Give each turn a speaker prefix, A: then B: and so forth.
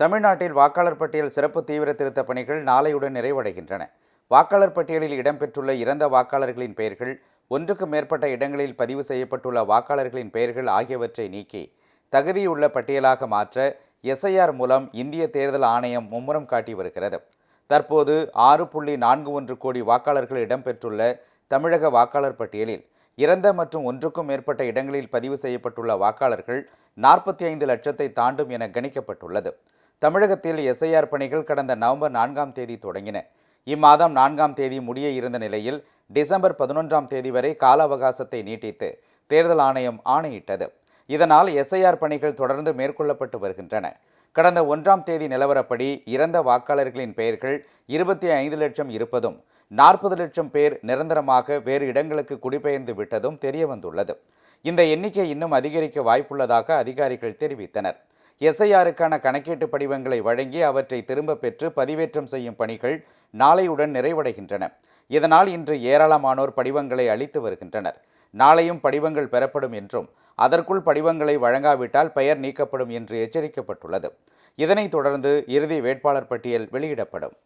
A: தமிழ்நாட்டில் வாக்காளர் பட்டியல் சிறப்பு தீவிர திருத்த பணிகள் நாளையுடன் நிறைவடைகின்றன. வாக்காளர் பட்டியலில் இடம்பெற்றுள்ள இறந்த வாக்காளர்களின் பெயர்கள் ஒன்றுக்கு மேற்பட்ட இடங்களில் பதிவு செய்யப்பட்டுள்ள வாக்காளர்களின் பெயர்கள் ஆகியவற்றை நீக்கி தகுதியுள்ள பட்டியலாக மாற்ற எஸ்ஐஆர் மூலம் இந்திய தேர்தல் ஆணையம் மும்முரம் காட்டி வருகிறது. தற்போது ஆறு புள்ளி நான்கு ஒன்று கோடி வாக்காளர்கள் இடம்பெற்றுள்ள தமிழக வாக்காளர் பட்டியலில் இறந்த மற்றும் ஒன்றுக்கும் மேற்பட்ட இடங்களில் பதிவு செய்யப்பட்டுள்ள வாக்காளர்கள் நாற்பத்தி ஐந்து லட்சத்தை தாண்டும் என கணிக்கப்பட்டுள்ளது. தமிழகத்தில் எஸ்ஐஆர் பணிகள் கடந்த நவம்பர் நான்காம் தேதி தொடங்கின. இம்மாதம் நான்காம் தேதி முடிய இருந்த நிலையில் டிசம்பர் பதினொன்றாம் தேதி வரை கால அவகாசத்தை நீட்டித்து தேர்தல் ஆணையம் ஆணையிட்டது. இதனால் எஸ்ஐஆர் பணிகள் தொடர்ந்து மேற்கொள்ளப்பட்டு வருகின்றன. கடந்த ஒன்றாம் தேதி நிலவரப்படி இறந்த வாக்காளர்களின் பெயர்கள் இருபத்தி ஐந்து லட்சம் இருப்பதும் நாற்பது லட்சம் பேர் நிரந்தரமாக வேறு இடங்களுக்கு குடிபெயர்ந்து விட்டதும் தெரியவந்துள்ளது. இந்த எண்ணிக்கை இன்னும் அதிகரிக்க வாய்ப்புள்ளதாக அதிகாரிகள் தெரிவித்தனர். எஸ்ஐஆருக்கான கணக்கீட்டு படிவங்களை வழங்கி அவற்றை திரும்பப் பெற்று பதிவேற்றம் செய்யும் பணிகள் நாளையுடன் நிறைவடைகின்றன. இதனால் இன்று ஏராளமானோர் படிவங்களை அளித்து வருகின்றனர். நாளையும் படிவங்கள் பெறப்படும் என்றும் அதற்குள் படிவங்களை வழங்காவிட்டால் பெயர் நீக்கப்படும் என்று எச்சரிக்கப்பட்டுள்ளது. இதனைத் தொடர்ந்து இறுதி வேட்பாளர் பட்டியல் வெளியிடப்படும்.